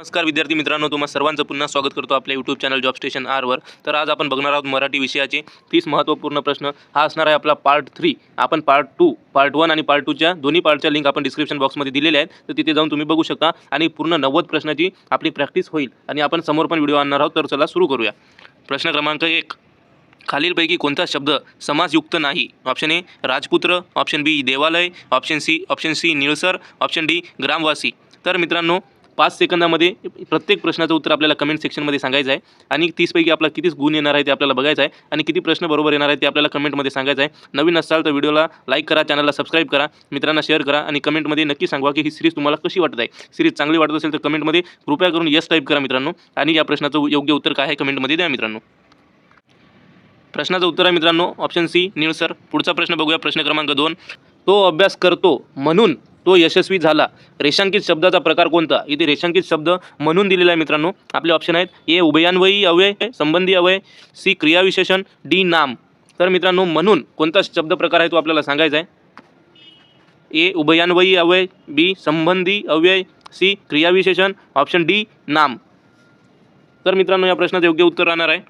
नमस्कार विद्यार्थी मित्रांनो तुम्हा सर्वांचं पुन्हा स्वागत करतो आपल्या यूट्यूब चॅनल जॉब स्टेशन आरवर तर आज आपण बघणार आहोत मराठी विषयाचे तीस महत्त्वपूर्ण प्रश्न. हा असणार आहे आपला पार्ट थ्री आपण पार्ट टू पार्ट वन आणि पार्ट टूच्या दोन्ही पार्टच्या लिंक आपण डिस्क्रिप्शन बॉक्समध्ये दिलेल्या आहेत. तर तिथे जाऊन तुम्ही बघू शकता आणि पूर्ण नव्वद प्रश्नाची आपली प्रॅक्टिस होईल. आणि आपण समोर पण व्हिडिओ आणणार आहोत. तर चला सुरू करूया. प्रश्न क्रमांक एक. खालीलपैकी कोणता शब्द समासयुक्त नाही? ऑप्शन ए राजपुत्र. ऑप्शन बी देवालय. ऑप्शन सी ऑप्शन सी निळसर. ऑप्शन डी ग्रामवासी. तर मित्रांनो पाच सेकंदामध्ये प्रत्येक प्रश्नाचं उत्तर आपल्याला कमेंट सेक्शनमध्ये सांगायचं आहे. आणि तीसपैकी आपला कितीच गुण येणार आहे ते आपल्याला बघायचं आहे. आणि किती प्रश्न बरोबर येणार आहे ते आपल्याला कमेंटमध्ये सांगायचं आहे. नवीन असाल तर व्हिडिओला लाईक करा चॅनलला सबस्क्राईब करा मित्रांना शेअर करा आणि कमेंटमध्ये नक्की सांगा की ही सिरीज तुम्हाला कशी वाटत आहे. सिरीज चांगली वाटत असेल तर कमेंटमध्ये कृपया करून यस टाईप करा मित्रांनो. आणि या प्रश्नाचं योग्य उत्तर काय आहे कमेंटमध्ये द्या मित्रांनो. प्रश्नाचं उत्तर आहे मित्रांनो ऑप्शन सी निळसर पुढचा प्रश्न बघूया प्रश्न क्रमांक दोन. तो अभ्यास करतो म्हणून तो यशस्वी झाला. रेषांकित शब्दाचा प्रकार कोणता? इथे रेषांकित शब्द म्हणून दिलेला आहे मित्रांनो. आपले ऑप्शन आहेत. ए उभयान्वयी अव्यय संबंधी अव्यय. सी क्रियाविशेषण. डी नाम. तर मित्रांनो म्हणून कोणता शब्द प्रकार आहे तो आपल्याला सांगायचा आहे? ए उभयान्वयी अव्यय. बी संबंधी अव्यय. सी क्रियाविशेषण. ऑप्शन डी नाम. तर मित्रांनो या प्रश्नाचं योग्य उत्तर राहणार आहे.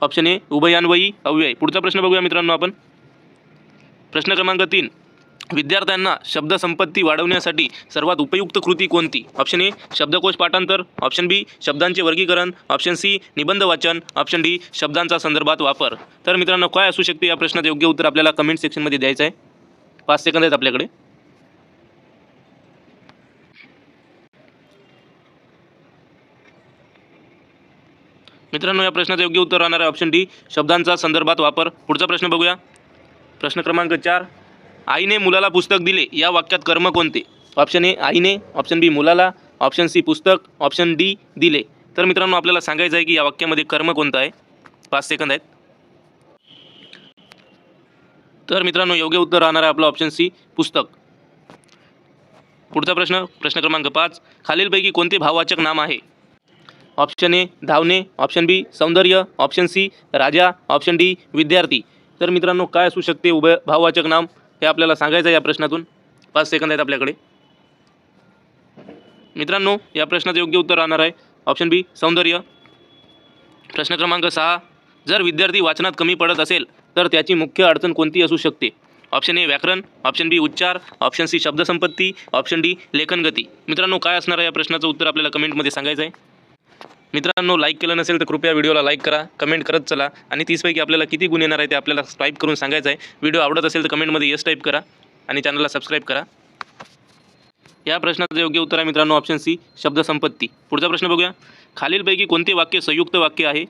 ऑप्शन ए उभयान्वयी अव्यय. पुढचा प्रश्न बघूया मित्रांनो आपण. प्रश्न क्रमांक तीन. विद्यार्थ्यांना शब्दसंपत्ती वाढवण्यासाठी सर्वात उपयुक्त कृती कोणती? ऑप्शन ए शब्दकोश पाठांतर. ऑप्शन बी शब्दांचे वर्गीकरण. ऑप्शन सी निबंध वाचन. ऑप्शन डी शब्दांचा संदर्भात वापर. तर मित्रांनो काय असू शकते या प्रश्नाचं योग्य उत्तर आपल्याला कमेंट सेक्शनमध्ये द्यायचं आहे. पाच सेकंद आहेत आपल्याकडे. मित्रांनो या प्रश्नाचं योग्य उत्तर राहणार आहे ऑप्शन डी शब्दांचा संदर्भात वापर. पुढचा प्रश्न बघूया. प्रश्न क्रमांक चार. आईने मुलाला पुस्तक दिले. या वाक्यात कर्म कोणते? ऑप्शन ए आईने. ऑप्शन बी मुलाला. ऑप्शन सी पुस्तक. ऑप्शन डी दिले. तर मित्रांनो आपल्याला सांगायचं आहे की या वाक्यामध्ये कर्म कोणतं आहे? पाच सेकंद आहेत. तर मित्रांनो योग्य उत्तर राहणार आहे आपलं ऑप्शन सी पुस्तक. पुढचा प्रश्न प्रश्न क्रमांक पाच. खालीलपैकी कोणते भाववाचक नाम आहे? ऑप्शन ए धावणे. ऑप्शन बी सौंदर्य. ऑप्शन सी राजा. ऑप्शन डी विद्यार्थी. तर मित्रांनो काय असू शकते उभय भाववाचक नाम? हे आपल्याला सांगायचं आहे या प्रश्नातून. पाच सेकंद आहेत आपल्याकडे. मित्रांनो या प्रश्नाचं योग्य उत्तर राहणार आहे. ऑप्शन बी सौंदर्य. प्रश्न क्रमांक सहा जर विद्यार्थी वाचनात कमी पडत असेल तर त्याची मुख्य अडचण कोणती असू शकते? ऑप्शन ए व्याकरण. ऑप्शन बी उच्चार. ऑप्शन सी शब्दसंपत्ती. ऑप्शन डी लेखनगती. मित्रांनो काय असणार आहे या प्रश्नाचं उत्तर आपल्याला कमेंटमध्ये सांगायचं आहे. मित्रांनो लाईक केलं नसेल तर कृपया व्हिडिओला लाईक करा कमेंट करत चला आणि तीसपैकी आपल्याला किती गुण येणार आहे ते आपल्याला टाईप करून सांगायचं आहे. व्हिडिओ आवडत असेल तर कमेंटमध्ये येस टाईप करा आणि चॅनलला सबस्क्राईब करा. या प्रश्नाचं योग्य उत्तर आहे मित्रांनो ऑप्शन सी शब्दसंपत्ती पुढचा प्रश्न बघूया. खालीलपैकी कोणते वाक्य संयुक्त वाक्य आहे?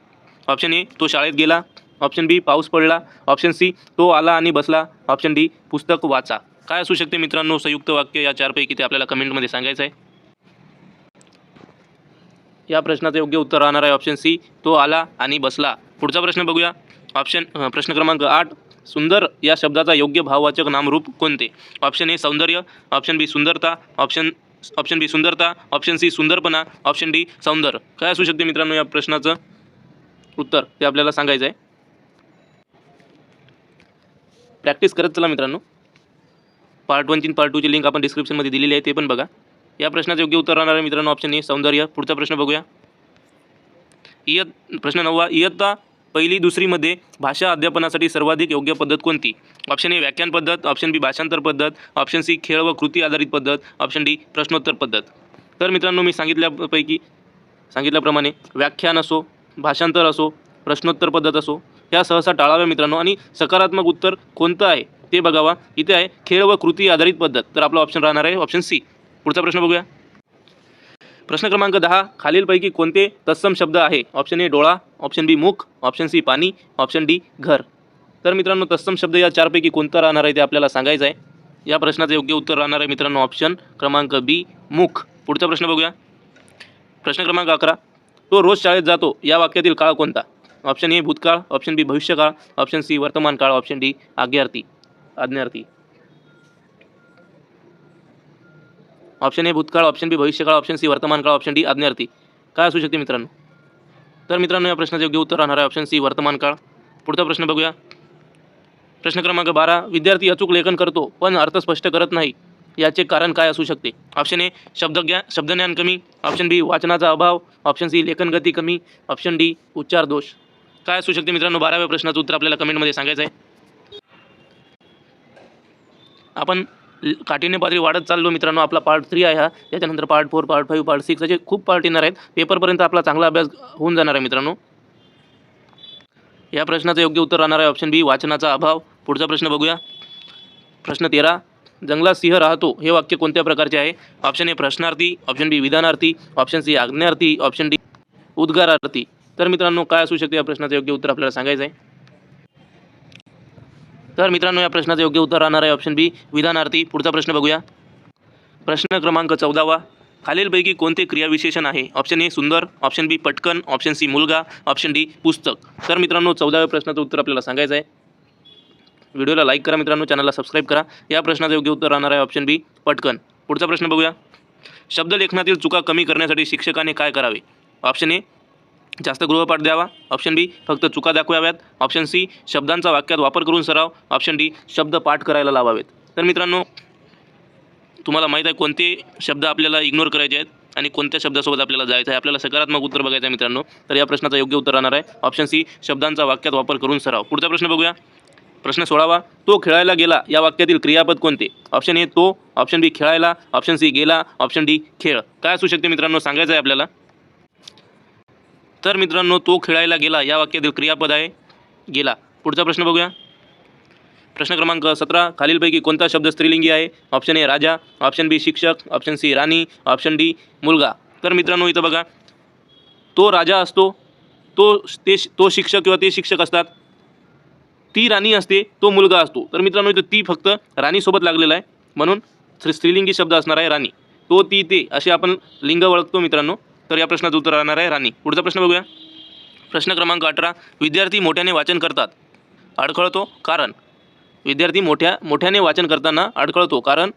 ऑप्शन ए तो शाळेत गेला. ऑप्शन बी पाऊस पडला. ऑप्शन सी तो आला आणि बसला. ऑप्शन डी पुस्तक वाचा. काय असू शकते मित्रांनो संयुक्त वाक्य या चारपैकी ते आपल्याला कमेंटमध्ये सांगायचं आहे. या प्रश्नाचं योग्य उत्तर राहणार आहे ऑप्शन सी तो आला आणि बसला. पुढचा प्रश्न बघूया. ऑप्शन प्रश्न क्रमांक आठ. सुंदर या शब्दाचा योग्य भाववाचक नामरूप कोणते? ऑप्शन ए सौंदर्य. ऑप्शन बी सुंदरता. ऑप्शन ऑप्शन बी सुंदरता. ऑप्शन सी सुंदरपणा. ऑप्शन डी सौंदर्य काय असू शकते मित्रांनो या प्रश्नाचं? उत्तर ते आपल्याला सांगायचं आहे प्रॅक्टिस करत चला मित्रांनो. पार्ट वनची पार्ट टूची लिंक आपण डिस्क्रिप्शनमध्ये दिलेली आहे ते पण बघा. या प्रश्नाचं योग्य उत्तर राहणार आहे मित्रांनो ऑप्शन ए सौंदर्य. पुढचा प्रश्न बघूया. इयत प्रश्न नववा इयत्ता पहिली दुसरीमध्ये भाषा अध्यापनासाठी सर्वाधिक योग्य पद्धत कोणती? ऑप्शन ए व्याख्यान पद्धत ऑप्शन बी भाषांतर पद्धत ऑप्शन सी खेळ व कृती आधारित पद्धत ऑप्शन डी प्रश्नोत्तर पद्धत. तर मित्रांनो मी सांगितल्यापैकी सांगितल्याप्रमाणे व्याख्यान असो भाषांतर असो प्रश्नोत्तर पद्धत असो ह्या सहसा टाळाव्या मित्रांनो. आणि सकारात्मक उत्तर कोणतं आहे? ते बघावा. इथे आहे खेळ व कृती आधारित पद्धत. तर आपला ऑप्शन राहणार आहे ऑप्शन सी. पुढचा प्रश्न बघूया. प्रश्न क्रमांक दहा खालीलपैकी कोणते तत्सम शब्द आहे? ऑप्शन ए डोळा. ऑप्शन बी मुख ऑप्शन सी पाणी. ऑप्शन डी घर. तर मित्रांनो तत्सम शब्द या चारपैकी कोणता राहणार आहे ते आपल्याला सांगायचं आहे. या प्रश्नाचं योग्य उत्तर राहणार आहे मित्रांनो ऑप्शन क्रमांक बी मुख पुढचा प्रश्न बघूया. प्रश्न क्रमांक अकरा. तो रोज शाळेत जातो. या वाक्यातील काळ कोणता? ऑप्शन ए भूतकाळ. ऑप्शन बी भविष्यकाळ. ऑप्शन सी वर्तमान काळ ऑप्शन डी आज्ञार्थी. आज्ञार्थी. ऑप्शन ए भूतकाळ ऑप्शन बी भविष्यकाळ ऑप्शन सी वर्तमान काळ ऑप्शन डी आज्ञार्थी. काय असू शकते मित्रांनो? तर मित्रांनो या प्रश्नाचं योग्य उत्तर राहणार आहे ऑप्शन सी वर्तमान काळ पुढचा प्रश्न बघूया. प्रश्न क्रमांक बारा विद्यार्थी अचूक लेखन करतो पण अर्थ स्पष्ट करत नाही. याचे कारण काय असू शकते? ऑप्शन ए शब्दज्ञा शब्दज्ञान कमी. ऑप्शन बी वाचनाचा अभाव. ऑप्शन सी लेखन गती कमी. ऑप्शन डी उच्चार दोष. काय असू शकते मित्रांनो? बाराव्या प्रश्नाचं उत्तर आपल्याला कमेंटमध्ये सांगायचं आहे. आपण काठीने पातळी वाढत चाललो मित्रांनो. आपला पार्ट थ्री आहे हा. त्याच्यानंतर part four part five part six असे खूप पार्ट येणार आहेत. पेपरपर्यंत आपला चांगला अभ्यास होऊन जाणार आहे मित्रांनो. या प्रश्नाचं योग्य उत्तर राहणार आहे ऑप्शन बी वाचनाचा अभाव. पुढचा प्रश्न बघूया. प्रश्न तेरा जंगलात सिंह राहतो. हे वाक्य कोणत्या प्रकारचे आहे? ऑप्शन ए प्रश्नार्थी. ऑप्शन बी विधानार्थी. ऑप्शन सी आज्ञार्थी. ऑप्शन डी उद्गारार्थी. तर मित्रांनो काय असू शकते या प्रश्नाचं योग्य उत्तर आपल्याला सांगायचं आहे तर मित्रांनो या प्रश्नाचं योग्य उत्तर राहणार आहे ऑप्शन बी विधानार्थी पुढचा प्रश्न बघूया. प्रश्न क्रमांक चौदावा. खालीलपैकी कोणते क्रियाविशेषण आहे? ऑप्शन ए सुंदर. ऑप्शन बी पटकन. ऑप्शन सी मुलगा. ऑप्शन डी पुस्तक. तर मित्रांनो चौदाव्या प्रश्नाचं उत्तर आपल्याला सांगायचं आहे. व्हिडिओला लाईक करा मित्रांनो चॅनलला सबस्क्राईब करा. या प्रश्नाचं योग्य उत्तर राहणार आहे ऑप्शन बी पटकन. पुढचा प्रश्न बघूया. शब्दलेखनातील चुका कमी करण्यासाठी शिक्षकाने काय करावे? ऑप्शन ए जास्त गृहपाठ द्यावा. ऑप्शन बी फक्त चुका दाखवाव्यात. ऑप्शन सी शब्दांचा वाक्यात वापर करून सराव. ऑप्शन डी शब्द पाठ करायला लावावेत. तर मित्रांनो तुम्हाला माहीत आहे कोणते शब्द आपल्याला इग्नोर करायचे आहेत आणि कोणत्या शब्दासोबत आपल्याला जायचं आहे? आपल्याला सकारात्मक उत्तर बघायचं आहे मित्रांनो. तर या प्रश्नाचं योग्य उत्तर राहणार आहे. ऑप्शन सी शब्दांचा वाक्यात वापर करून सराव. पुढचा प्रश्न बघूया. प्रश्न सोळावा तो खेळायला गेला. या वाक्यातील क्रियापद कोणते? ऑप्शन ए तो. ऑप्शन बी खेळायला. ऑप्शन सी गेला. ऑप्शन डी खेळ. काय असू शकते मित्रांनो? सांगायचं आहे आपल्याला. तर मित्रांनो तो खेळायला गेला. या वाक्यातील क्रियापद आहे गेला. पुढचा प्रश्न बघूया. प्रश्न क्रमांक सतरा खालीलपैकी कोणता शब्द स्त्रीलिंगी आहे? ऑप्शन ए राजा. ऑप्शन बी शिक्षक. ऑप्शन सी राणी. ऑप्शन डी मुलगा. तर मित्रांनो इथं बघा. तो राजा असतो. तो ते तो शिक्षक किंवा ते शिक्षक असतात. ती राणी असते तो मुलगा असतो. तर मित्रांनो इथं ती फक्त राणीसोबत लागलेला आहे. म्हणून स्त्रीलिंगी शब्द असणार आहे राणी. तो ती ते असे आपण लिंग ओळखतो मित्रांनो. तर या प्रश्नाचं उत्तर राहणार आहे राणी. पुढचा प्रश्न बघूया. प्रश्न क्रमांक अठरा. विद्यार्थी मोठ्याने वाचन करतात. अडखळतो कारण. विद्यार्थी मोठ्या मोठ्याने वाचन करताना अडखळतो कारण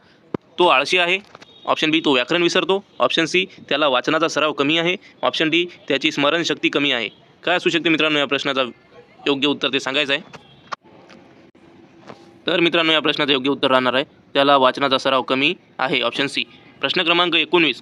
तो आळशी आहे. ऑप्शन बी तो व्याकरण विसरतो. ऑप्शन सी त्याला वाचनाचा सराव कमी आहे. ऑप्शन डी त्याची स्मरणशक्ती कमी आहे. काय असू शकते मित्रांनो या प्रश्नाचा योग्य उत्तर ते सांगायचं आहे. तर मित्रांनो या प्रश्नाचं योग्य उत्तर राहणार आहे. त्याला वाचनाचा सराव कमी आहे. ऑप्शन सी प्रश्न क्रमांक एकोणवीस.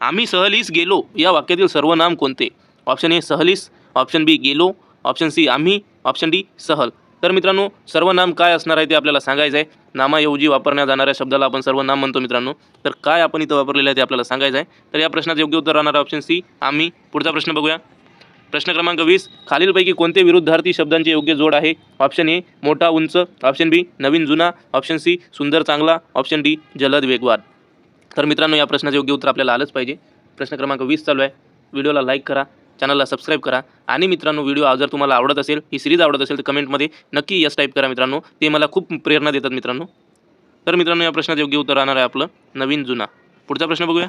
आम्ही सहलीस गेलो या वाक्यातील सर्वनाम कोणते? Option A सहलीस. ऑप्शन बी गेलो. ऑप्शन सी आम्ही. ऑप्शन डी सहल. तर मित्रांनो सर्वनाम काय असणार आहे ते आपल्याला सांगायचं आहे. नामाऐवजी वापरण्यात जाणाऱ्या शब्दाला आपण सर्वनाम म्हणतो मित्रांनो. तर काय आपण इथं वापरलेलं आहे ते आपल्याला सांगायचं आहे. तर या प्रश्नाचं योग्य उत्तर राहणार ऑप्शन सी आम्ही. पुढचा प्रश्न बघूया. प्रश्न क्रमांक वीस. खालीलपैकी कोणते विरुद्धार्थी शब्दांचे योग्य जोड आहे? ऑप्शन ए मोठा उंच. ऑप्शन बी नवीन जुना. ऑप्शन सी सुंदर चांगला. ऑप्शन डी जलद वेगवान. तर मित्रांनो या प्रश्नाचं योग्य उत्तर आपल्याला आलंच पाहिजे. प्रश्न क्रमांक वीस चालू आहे. व्हिडिओला लाईक करा चॅनलला सबस्क्राईब करा. आणि मित्रांनो व्हिडिओ जर तुम्हाला आवडत असेल ही सिरीज आवडत असेल तर कमेंटमध्ये नक्की यस टाईप करा मित्रांनो. ते मला खूप प्रेरणा देतात मित्रांनो. तर मित्रांनो या प्रश्नाचं योग्य उत्तर राहणार आहे आपलं नवीन जुना. पुढचा प्रश्न बघूया.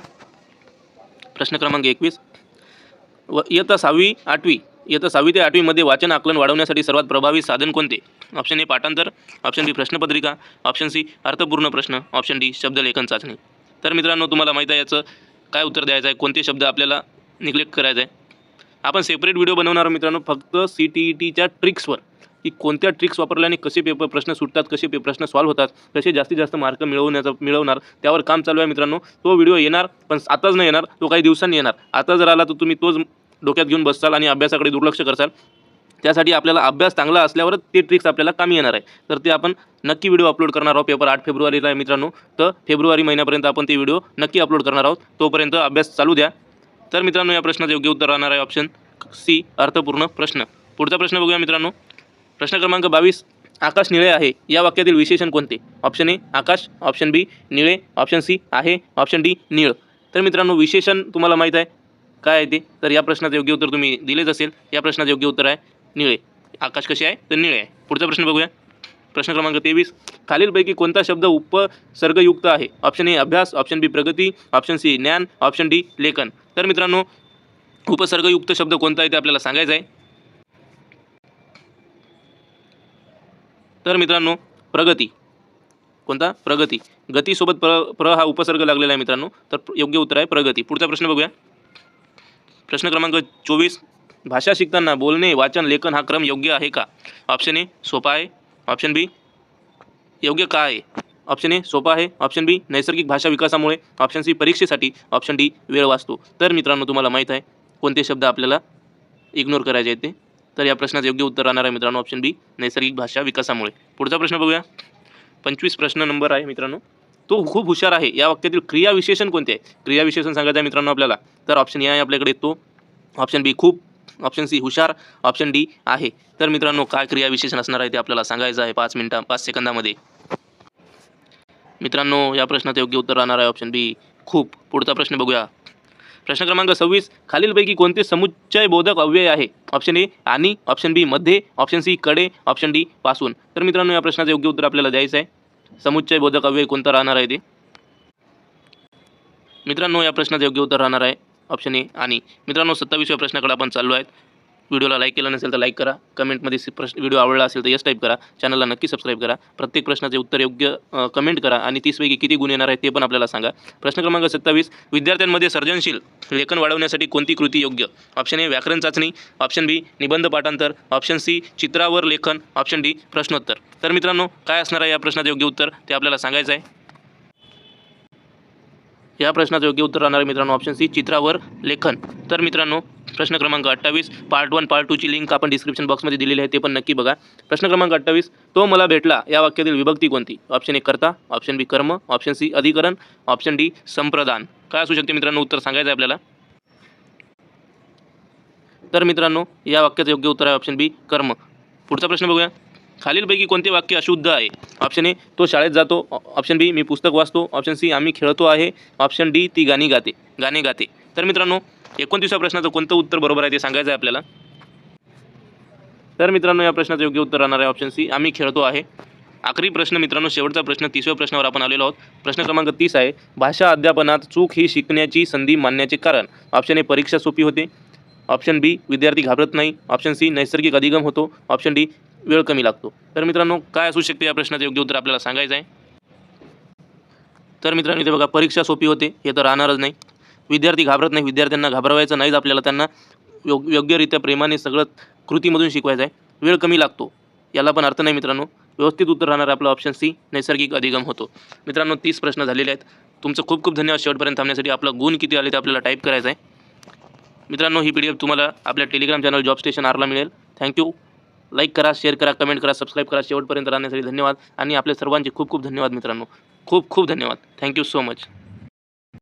प्रश्न क्रमांक एकवीस. व इयत्ता सहावी आठवी. इयत्ता सहावी ते आठवीमध्ये वाचन आकलन वाढवण्यासाठी सर्वात प्रभावी साधन कोणते? ऑप्शन ए पाठांतर ऑप्शन बी प्रश्नपत्रिका ऑप्शन सी अर्थपूर्ण प्रश्न ऑप्शन डी शब्दलेखन चाचणी. तर मित्रांनो तुम्हाला माहीत आहे याचं काय उत्तर द्यायचं आहे? कोणते शब्द आपल्याला निग्लेक्ट करायचं आहे? आपण सेपरेट व्हिडिओ बनवणार मित्रांनो फक्त सी टी ई टीच्या ट्रिक्सवर की कोणत्या ट्रिक्स वापरल्याने कसे पेपर प्रश्न सुटतात कसे पे प्रश्न सॉल्व्ह होतात कसे जास्तीत जास्त मार्क मिळवण्याचा मिळवणार त्यावर काम चालू आहे मित्रांनो. तो व्हिडिओ येणार पण आताच नाही येणार तो काही दिवसांनी येणार. आता जर आला तर तुम्ही तोच डोक्यात घेऊन बसाल आणि अभ्यासाकडे दुर्लक्ष करसाल. त्यासाठी आपल्याला अभ्यास चांगला असल्यावरच ते ट्रिक्स आपल्याला कामी येणार आहे. तर ते आपण नक्की व्हिडिओ अपलोड करणार आहोत. पेपर आठ फेब्रुवारीला आहे मित्रांनो. तर फेब्रुवारी महिन्यापर्यंत आपण ते व्हिडिओ नक्की अपलोड करणार आहोत. तोपर्यंत अभ्यास चालू द्या. तर मित्रांनो या प्रश्नाचं योग्य उत्तर राहणार आहे ऑप्शन सी अर्थपूर्ण प्रश्न. पुढचा प्रश्न बघूया मित्रांनो. प्रश्न क्रमांक बावीस आकाश निळे आहे. या वाक्यातील विशेषण कोणते? Option A Akash. Option B निळे. ऑप्शन सी आहे. ऑप्शन डी निळ. तर मित्रांनो विशेषण तुम्हाला माहीत आहे. काय आहे ते? तर या प्रश्नाचं योग्य उत्तर तुम्ही दिलेच असेल. या प्रश्नाचं योग्य उत्तर आहे निळे. आकाश कसे आहे? तर निळे आहे. पुढचा प्रश्न बघूया. प्रश्न क्रमांक तेवीस. खालीलपैकी कोणता शब्द उपसर्गयुक्त आहे? ऑप्शन ए अभ्यास. ऑप्शन बी प्रगती. ऑप्शन सी ज्ञान. ऑप्शन डी लेखन. तर मित्रांनो उपसर्गयुक्त शब्द कोणता आहे ते आपल्याला सांगायचं आहे. तर मित्रांनो प्रगती. कोणता? प्रगती. गतीसोबत प्र प्र हा उपसर्ग लागलेला आहे मित्रांनो. तर योग्य उत्तर आहे प्रगती. पुढचा प्रश्न बघूया. प्रश्न क्रमांक चोवीस. भाषा शिकताना बोलणे वाचन लेखन हा क्रम योग्य आहे का? ऑप्शन ए सोपा आहे. ऑप्शन बी योग्य का आहे? ऑप्शन ए सोपा आहे. ऑप्शन बी नैसर्गिक भाषा विकासामुळे. ऑप्शन सी परीक्षेसाठी. ऑप्शन डी वेळ वाचतो. तर मित्रांनो तुम्हाला माहीत आहे कोणते शब्द आपल्याला इग्नोर करायचे आहेत ते? तर या प्रश्नाचं योग्य उत्तर राहणार आहे मित्रांनो ऑप्शन बी नैसर्गिक भाषा विकासामुळे. पुढचा प्रश्न बघूया. पंचवीस प्रश्न नंबर आहे मित्रांनो. तो खूप हुशार आहे. या वाक्यातील क्रियाविशेषण कोणते आहे? क्रियाविशेषण सांगायचं आहे मित्रांनो आपल्याला. तर ऑप्शन ए आहे आपल्याकडे तो. ऑप्शन बी खूप ऑप्शन सी हुशार. ऑप्शन डी आहे. तर मित्रांनो काय क्रियाविशेषण असणार आहे ते आपल्याला सांगायचं आहे पाच मिनिटा पाच सेकंदामध्ये. मित्रांनो या प्रश्नाचं योग्य उत्तर राहणार आहे ऑप्शन बी खूप. पुढचा प्रश्न बघूया. प्रश्न क्रमांक सव्वीस. खालीलपैकी कोणते समुच्चय बोधक अव्यय आहे? ऑप्शन ए आणि. ऑप्शन बी मध्ये. ऑप्शन सी कडे. ऑप्शन डी पासून. तर मित्रांनो या प्रश्नाचं योग्य उत्तर आपल्याला द्यायचं आहे. समुच्चय बोधक अव्यय कोणता राहणार आहे ते? मित्रांनो या प्रश्नाचं योग्य उत्तर राहणार आहे. ऑप्शन ए आणि मित्रांनो सत्तावीसव्या प्रश्नाकडे आपण चाललो आहेत. व्हिडिओला लाईक केला नसेल तर लाईक करा. कमेंटमध्ये प्रश्न व्हिडिओ आवडला असेल तर यस टाईप करा. चॅनलला नक्की सबस्क्राईब करा. प्रत्येक प्रश्नाचे उत्तर योग्य कमेंट करा. आणि तीसपैकी किती गुण येणार आहेत ते पण आपल्याला सांगा. प्रश्न क्रमांक सत्तावीस विद्यार्थ्यांमध्ये सर्जनशील लेखन वाढवण्यासाठी कोणती कृती योग्य? ऑप्शन ए व्याकरण चाचणी. ऑप्शन बी निबंध पाठांतर. ऑप्शन सी चित्रावर लेखन. ऑप्शन डी प्रश्नोत्तर. तर मित्रांनो काय असणार आहे या प्रश्नाचं योग्य उत्तर? ते आपल्याला सांगायचं आहे. या प्रश्नाचं योग्य उत्तर राहणार आहे मित्रांनो. ऑप्शन सी चित्रावर लेखन. तर मित्रांनो प्रश्न क्रमांक अठ्ठावीस पार्ट वन पार्ट टूची लिंक आपण डिस्क्रिप्शन बॉक्समध्ये दिलेली आहे ते पण नक्की बघा. प्रश्न क्रमांक अठ्ठावीस तो मला भेटला. या वाक्यातील विभक्ती कोणती? ऑप्शन ए कर्ता. ऑप्शन बी कर्म. ऑप्शन सी अधिकरण. ऑप्शन डी संप्रदान. काय असू शकते मित्रांनो? उत्तर सांगायचं आहे आपल्याला. तर मित्रांनो या वाक्याचं योग्य उत्तर आहे ऑप्शन बी कर्म. पुढचा प्रश्न बघूया. खालीलपैकी कोणते वाक्य अशुद्ध आहे? ऑप्शन ए तो शाळेत जातो. ऑप्शन बी मी पुस्तक वाचतो. ऑप्शन सी आम्ही खेळतो आहे. ऑप्शन डी ती गाणी गाते. गाणे गाते. तर मित्रांनो एकोणतीसव्या प्रश्नाचं कोणतं उत्तर बरोबर आहे ते सांगायचं आहे आपल्याला? तर मित्रांनो या प्रश्नाचं योग्य उत्तर राहणार आहे ऑप्शन सी आम्ही खेळतो आहे. आखरी प्रश्न मित्रांनो शेवटचा प्रश्न तिसव्या प्रश्नावर आपण आलेलो आहोत. प्रश्न क्रमांक तीस आहे भाषा अध्यापनात चूक ही शिकण्याची संधी मानण्याचे कारण. ऑप्शन ए परीक्षा सोपी होते. ऑप्शन बी विद्यार्थी घाबरत नाही. ऑप्शन सी नैसर्गिक अधिगम होतो. ऑप्शन डी वेळ कमी लागतो. तर मित्रांनो काय असू शकते या प्रश्नाचं योग्य उत्तर आपल्याला सांगायचं आहे? तर मित्रांनो इथे बघा परीक्षा सोपी होते हे तर राहणारच नाही. विद्यार्थी घाबरत नाही विद्यार्थ्यांना घाबरवायचं नाहीच आपल्याला त्यांना योग योग्यरित्या प्रेमाने सगळं कृतीमधून शिकवायचं आहे. वेळ कमी लागतो याला पण अर्थ नाही मित्रांनो. व्यवस्थित उत्तर राहणार आपलं ऑप्शन सी नैसर्गिक अधिगम होतो. मित्रांनो तीस प्रश्न झालेले आहेत. तुमचं खूप खूप धन्यवाद. शेवटपर्यंत थांबण्यासाठी आपला गुण किती आले ते आपल्याला टाईप करायचं आहे. मित्रांनो ही पी डी एफ तुम्हाला आपल्या टेलिग्राम चॅनल जॉब स्टेशन आरला मिळेल. थँक्यू लाईक करा शेअर करा कमेंट करा सबस्क्राईब करा. शेवटपर्यंत राहण्यासाठी धन्यवाद. आणि आपल्या सर्वांचे खूप खूप धन्यवाद मित्रांनो. खूप खूप धन्यवाद. Thank you so much